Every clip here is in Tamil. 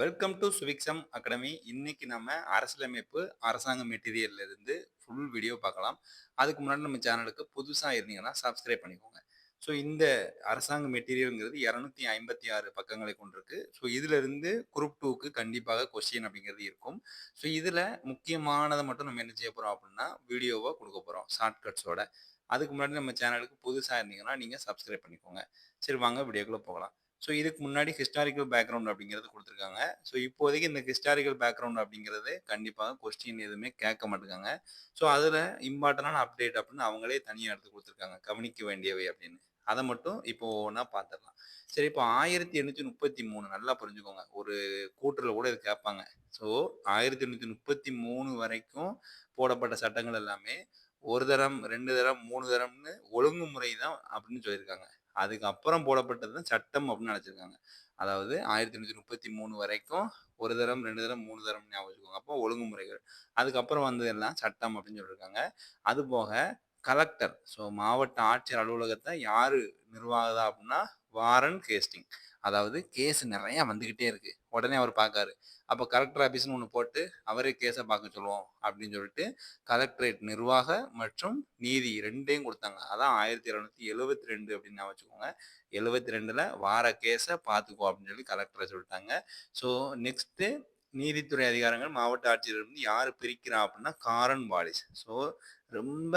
வெல்கம் டு சுவிக்ஸம் அகாடமி இன்னைக்கு நம்ம அரசியலமைப்பு அரசாங்க மெட்டீரியல்ல இருந்து ஃபுல் வீடியோ பார்க்கலாம். அதுக்கு முன்னாடி நம்ம சேனலுக்கு புதுசாக இருந்தீங்கன்னா சப்ஸ்கிரைப் பண்ணிக்கோங்க. ஸோ இந்த அரசாங்க மெட்டீரியல்ங்கிறது இரநூத்தி ஐம்பத்தி ஆறு பக்கங்களை கொண்டிருக்கு. ஸோ இதிலிருந்து குரூப் டூக்கு கண்டிப்பாக கொஸ்டின் அப்படிங்கிறது இருக்கும். ஸோ இதில் முக்கியமானதை மட்டும் நம்ம என்ன செய்ய போகிறோம் அப்படின்னா வீடியோவை கொடுக்க போகிறோம் ஷார்ட்கட்ஸோட அதுக்கு முன்னாடி நம்ம சேனலுக்கு புதுசாக இருந்தீங்கன்னா நீங்கள் சப்ஸ்கிரைப் பண்ணிக்கோங்க. சரி வாங்க வீடியோக்குள்ளே போகலாம். ஸோ இதுக்கு முன்னாடி ஹிஸ்டாரிக்கல் பேக்ரவுண்ட் அப்படிங்கிறது கொடுத்துருக்காங்க. ஸோ இப்போதைக்கு இந்த ஹிஸ்டாரிக்கல் பேக்ரவுண்ட் அப்படிங்கிறது கண்டிப்பாக கொஸ்டின் எதுவுமே கேட்க மாட்டேங்காங்க. ஸோ அதில் இம்பார்ட்டண்டான அப்டேட் அப்படின்னு அவங்களே தனியாக எடுத்து கொடுத்துருக்காங்க. கவனிக்க வேண்டியவை அப்படின்னு. அதை மட்டும் இப்போ ஒவ்வொன்றா பார்த்துடலாம். சரி இப்போ ஆயிரத்தி எண்ணூற்றி முப்பத்தி மூணு நல்லா புரிஞ்சுக்கோங்க. ஒரு கூட்டில் கூட இது கேட்பாங்க. ஸோ ஆயிரத்தி எண்ணூற்றி முப்பத்தி மூணு வரைக்கும் போடப்பட்ட சட்டங்கள் எல்லாமே ஒரு தரம் ரெண்டு தரம் மூணு தரம்னு ஒழுங்குமுறை தான் அப்படின்னு சொல்லியிருக்காங்க. அதுக்கப்புறம் போடப்பட்டது தான் சட்டம் அப்படின்னு நினச்சிருக்காங்க. அதாவது ஆயிரத்தி எண்ணூற்றி முப்பத்தி மூணு வரைக்கும் ஒரு தரம் ரெண்டு தரம் மூணு தரம் ஞாபகம் அப்போ ஒழுங்குமுறைகள். அதுக்கப்புறம் வந்ததெல்லாம் சட்டம் அப்படின்னு சொல்லியிருக்காங்க அது போக கலெக்டர் ஸோ மாவட்ட ஆட்சியர் அலுவலகத்தை யார் நிர்வாகதா அப்படின்னா வாரன் கேஸ்டிங் அதாவது கேஸ் நிறையா வந்துக்கிட்டே இருக்குது உடனே அவர் பார்க்காரு அப்போ கலெக்டர் ஆஃபீஸ்னு ஒன்று போட்டு அவரே கேஸை பார்க்க சொல்லுவோம் அப்படின்னு சொல்லிட்டு கலெக்டரேட் நிர்வாக மற்றும் நீதி ரெண்டையும் கொடுத்தாங்க. அதான் ஆயிரத்தி இரநூத்தி எழுபத்தி ரெண்டு அப்படின்னு நான் வச்சுக்கோங்க. எழுபத்தி ரெண்டில் வார கேஸை பார்த்துக்கோ அப்படின்னு சொல்லி கலெக்டரை சொல்லிட்டாங்க. ஸோ நெக்ஸ்ட்டு நீதித்துறை அதிகாரங்கள் மாவட்ட ஆட்சியரிலிருந்து யார் பிரிக்கிறா அப்படின்னா காரன் வாலிஸ் ஸோ ரொம்ப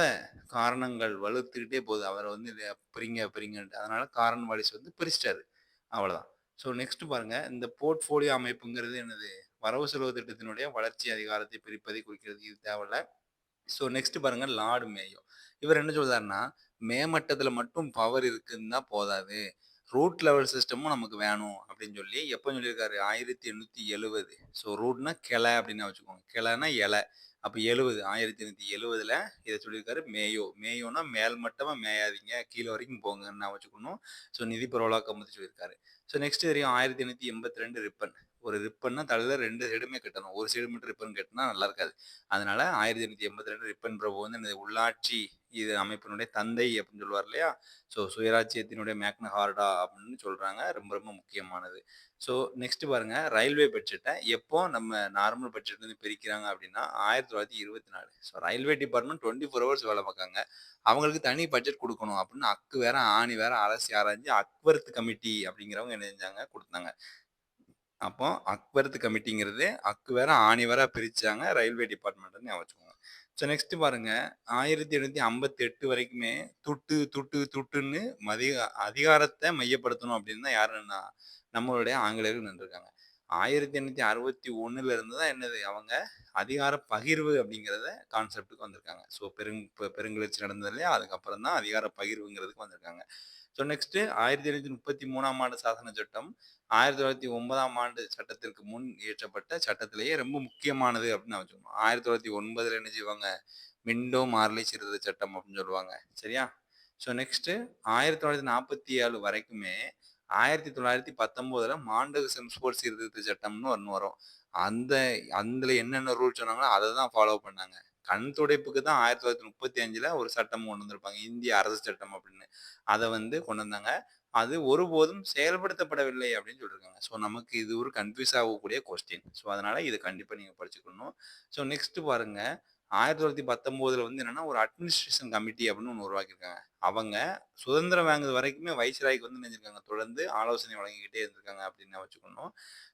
காரணங்கள் வலுத்துக்கிட்டே போகுது. அவரை வந்து இதை பிரிங்க பிரிங்கன்ட்டு. அதனால காரன் வாலிஸ் வந்து பிரிச்சிட்டாரு. அவ்வளோதான் ஸோ நெக்ஸ்ட் பாருங்க. இந்த போர்ட்ஃபோலியோ அமைப்புங்கிறது என்னது? வரவு செலவு திட்டத்தினுடைய வளர்ச்சி அதிகாரத்தை பிரிப்பதை குறிக்கிறது. இது தேவையில்ல. ஸோ நெக்ஸ்ட் பாருங்க. Lord Mayo. இவர் என்ன சொல்றாருன்னா மேமட்டத்தில் மட்டும் பவர் இருக்குன்னு தான் போதாது. ரூட் லெவல் சிஸ்டமும் நமக்கு வேணும் அப்படின்னு சொல்லி எப்போ சொல்லியிருக்காரு? ஆயிரத்தி எண்ணூற்றி எழுவது. ஸோ ரூட்னா கிளை அப்படின்னு வச்சுக்கோங்க. கிளைனா இலை. அப்போ எழுவது ஆயிரத்தி எண்ணூற்றி எழுவதில் இதை சொல்லியிருக்காரு மேயோ. மேயோனா மேல் மட்டமாக மேயாதீங்க கீழே வரைக்கும் போங்கன்னு நான் வச்சுக்கணும். ஸோ நிதி பரவலாக்கம் பற்றி சொல்லியிருக்காரு. ஸோ நெக்ஸ்ட் தெரியும் ஆயிரத்தி எண்ணூற்றி எண்பத்தி ரெண்டு ரிப்பன். ஒரு ரிப்பன்னா தலையில் ரெண்டு சைடுமே கட்டணும். ஒரு சைடு மட்டும் ரிப்பன் கட்டினா நல்லா இருக்காது. அதனால ஆயிரத்தி எண்ணூற்றி எண்பத்தி ரெண்டு ரிப்பன் பிரபு வந்து இந்த உள்ளாட்சி இது அமைப்பினுடைய தந்தை அப்படின்னு சொல்லுவார் இல்லையா? ஸோ சுயராஜ்யத்தினுடைய மேக்ன ஹார்டா அப்படின்னு சொல்கிறாங்க ரொம்ப ரொம்ப முக்கியமானது. ஸோ நெக்ஸ்ட் பாருங்க. ரயில்வே பட்ஜெட்டை எப்போ நம்ம நார்மல் பட்ஜெட் வந்து பிரிக்கிறாங்க அப்படின்னா ஆயிரத்தி தொள்ளாயிரத்தி இருபத்தி நாலு. So railway department twenty four hours வேலை பார்க்காங்க. அவங்களுக்கு தனி பட்ஜெட் கொடுக்கணும் அப்படின்னு அக்கு வேற ஆணி வேற அரசு ஆராய்ஞ்சு அக்வர்த் கமிட்டி அப்படிங்கிறவங்க என்ன செஞ்சாங்க? கொடுத்தாங்க. அப்போ அக்வரத்து கமிட்டிங்கிறது அக்கு வேற ஆணி வேற பிரிச்சாங்க ரயில்வே டிபார்ட்மெண்ட்னு ஞாபகம் வச்சுக்கோங்க. ஸோ நெக்ஸ்ட் பாருங்க. ஆயிரத்தி எண்ணூத்தி ஐம்பத்தி எட்டு வரைக்குமே துட்டு துட்டு துட்டுன்னு மதிய அதிகாரத்தை மையப்படுத்தணும் அப்படின்னு தான் யாருன்னா நம்மளுடைய ஆங்கிலேயர்கள் நின்றுருக்காங்க. ஆயிரத்தி எண்ணூத்தி அறுபத்தி ஒண்ணுல இருந்து தான் என்னது அவங்க அதிகார பகிர்வு அப்படிங்கிறத கான்செப்டுக்கு வந்திருக்காங்க. ஸோ பெருங் பெருங்கிளர்ச்சி நடந்தது இல்லையா? அதுக்கப்புறம் தான் அதிகார பகிர்வுங்கிறதுக்கு வந்திருக்காங்க. ஸோ நெக்ஸ்ட் ஆயிரத்தி எழுநூத்தி முப்பத்தி மூணாம் ஆண்டு சாசன சட்டம் ஆயிரத்தி தொள்ளாயிரத்தி ஒன்பதாம் ஆண்டு சட்டத்திற்கு முன் இயற்றப்பட்ட சட்டத்திலேயே ரொம்ப முக்கியமானது அப்படின்னு வச்சுக்கணும். ஆயிரத்தி தொள்ளாயிரத்தி ஒன்பதுல என்ன செய்வாங்க? மிண்டோ மார்லி சிறுத சட்டம் அப்படின்னு சொல்லுவாங்க. சரியா? ஸோ நெக்ஸ்ட் ஆயிரத்தி தொள்ளாயிரத்தி நாற்பத்தி ஏழு வரைக்குமே ஆயிரத்தி தொள்ளாயிரத்தி பத்தொன்பதுல மாண்டகசன் ஸ்போர்ட்ஸ் சீர்திருத்த சட்டம்னு ஒன்று வரும். அந்த அதுல என்னென்ன ரூல் சொன்னாங்களோ அதை தான் ஃபாலோ பண்ணாங்க. கண் துடைப்புக்கு தான் ஆயிரத்தி தொள்ளாயிரத்தி முப்பத்தி அஞ்சுல ஒரு சட்டம் கொண்டு வந்திருப்பாங்க. இந்திய அரசு சட்டம் அப்படின்னு. அதை வந்து கொண்டு வந்தாங்க. அது ஒருபோதும் செயல்படுத்தப்படவில்லை அப்படின்னு சொல்லியிருக்காங்க ஸோ நமக்கு இது ஒரு கன்ஃபியூஸ் ஆகக்கூடிய கொஸ்டின் ஸோ அதனால இது கண்டிப்பாக நீங்கள் படிச்சுக்கணும். ஸோ நெக்ஸ்ட் பாருங்க. ஆயிரத்தி தொள்ளாயிரத்தி பத்தொம்போதில் வந்து என்னென்னா ஒரு அட்மினிஸ்ட்ரேஷன் கமிட்டி அப்படின்னு ஒன்று உருவாக்கியிருக்காங்க. அவங்க சுதந்திரம் வாங்குறது வரைக்குமே வைஸ்ராய்க்கு வந்து நினைச்சிருக்காங்க தொடர்ந்து ஆலோசனை வழங்கிக்கிட்டே இருந்திருக்காங்க அப்படின்னு வச்சுக்கணும்.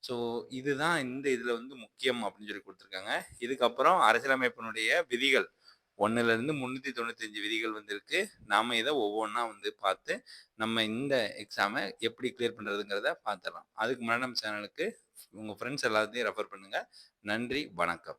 ஸோ இதுதான் இந்த இதில் வந்து முக்கியம் அப்படின்னு சொல்லி கொடுத்துருக்காங்க. இதுக்கப்புறம் அரசியலமைப்பினுடைய விதிகள். ஒன்றுலேருந்து முந்நூற்றி தொண்ணூற்றி அஞ்சு விதிகள் வந்திருக்கு நாம இதை ஒவ்வொன்றா வந்து பார்த்து நம்ம இந்த எக்ஸாமை எப்படி கிளியர் பண்ணுறதுங்கிறத பார்த்துடலாம். அதுக்கு முன்னாடி நம்ம சேனலுக்கு உங்கள் ஃப்ரெண்ட்ஸ் எல்லாத்தையும் ரெஃபர் பண்ணுங்கள் நன்றி வணக்கம்.